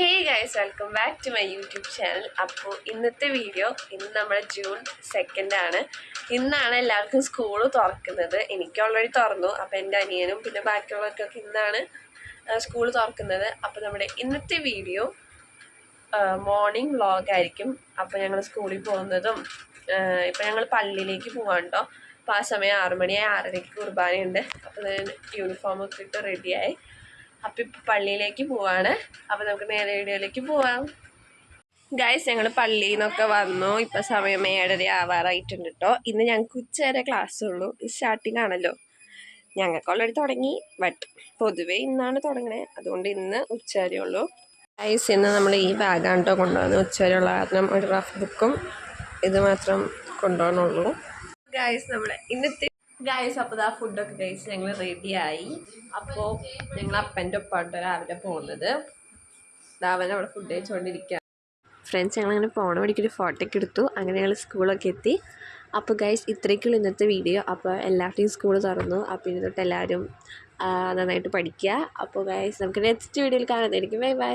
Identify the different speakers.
Speaker 1: Hey guys welcome back to my YouTube channel അപ്പോൾ ഇന്നത്തെ video ഇന്ന് നമ്മുടെ ജൂൺ സെക്കൻഡ് ആണ്. ഇന്നാണ് എല്ലാവർക്കും സ്കൂൾ തുറക്കുന്നത്. എനിക്ക് ഓൾറെഡി തുറന്നു. അപ്പോൾ എന്റെ അനിയനും പിന്നെ ബാക്കിയുള്ളവർക്കൊക്കെ ഇന്നാണ് സ്കൂൾ തുറക്കുന്നത്. അപ്പോൾ നമ്മുടെ ഇന്നത്തെ വീഡിയോ മോർണിംഗ് വ്ളോഗ് ആയിരിക്കും. അപ്പോൾ ഞങ്ങൾ സ്കൂളിൽ പോകുന്നതും ഇപ്പോൾ ഞങ്ങൾ പള്ളിയിലേക്ക് പോകാണ്ടോ അപ്പോൾ ആ സമയം ആറുമണിയായി ആറരയ്ക്ക് കുർബാനയുണ്ട്. അപ്പോൾ ഞാൻ യൂണിഫോമൊക്കെ ഇട്ട് റെഡിയായി അപ്പം ഇപ്പം പള്ളിയിലേക്ക് പോവാണ്. അപ്പം നമുക്ക് നേരെ വീഡിയോയിലേക്ക് പോവാം. ഗൈസ് ഞങ്ങൾ പള്ളിയിൽ നിന്നൊക്കെ വന്നു. ഇപ്പം സമയം ഏഴര ആവാറായിട്ടുണ്ട് കേട്ടോ ഇന്ന് ഞങ്ങൾക്ക് ഉച്ച വരെ ക്ലാസ് ഉള്ളൂ. സ്റ്റാർട്ടിംഗ് ആണല്ലോ. ഞങ്ങൾക്ക് ഓൾറെഡി തുടങ്ങി. ബട്ട് പൊതുവേ ഇന്നാണ് തുടങ്ങണേ. അതുകൊണ്ട് ഇന്ന് ഉച്ച വരെ ഉള്ളൂ. ഗൈസ് ഇന്ന് നമ്മൾ ഈ ബാഗാണ് കേട്ടോ കൊണ്ടുപോകുന്നത് ഉച്ച ഉള്ള കാരണം ഒരു റഫ് ബുക്കും ഇത് മാത്രം കൊണ്ടുപോകണുള്ളൂ ഗൈസ് നമ്മൾ ഇന്നത്തെ ഗൈസ് അപ്പോൾ ആ ഫുഡൊക്കെ കഴിച്ച് ഞങ്ങൾ റെഡിയായി അപ്പോൾ ഞങ്ങൾ അപ്പന്റെ ഒപ്പാണ് രാവിലെ പോകുന്നത്. അവൻ അവിടെ ഫുഡ് കഴിച്ചുകൊണ്ടിരിക്കുക ഫ്രണ്ട്സ് ഞങ്ങളങ്ങനെ പോണ വഴിക്ക് ഒരു ഫോട്ടോ ഒക്കെ എടുത്തു. അങ്ങനെ ഞങ്ങൾ സ്കൂളൊക്കെ എത്തി. അപ്പോൾ ഗൈസ് ഇത്രയ്ക്കുള്ള ഇന്നത്തെ വീഡിയോ അപ്പോൾ എല്ലാവരുടെയും സ്കൂൾ തുറന്നു. അപ്പോൾ ഇനി തൊട്ട് എല്ലാവരും നന്നായിട്ട് പഠിക്കുക അപ്പോൾ ഗൈസ് നമുക്ക് നെക്സ്റ്റ് വീഡിയോയിൽ കാണുന്നതായിരിക്കും ബൈ ബൈ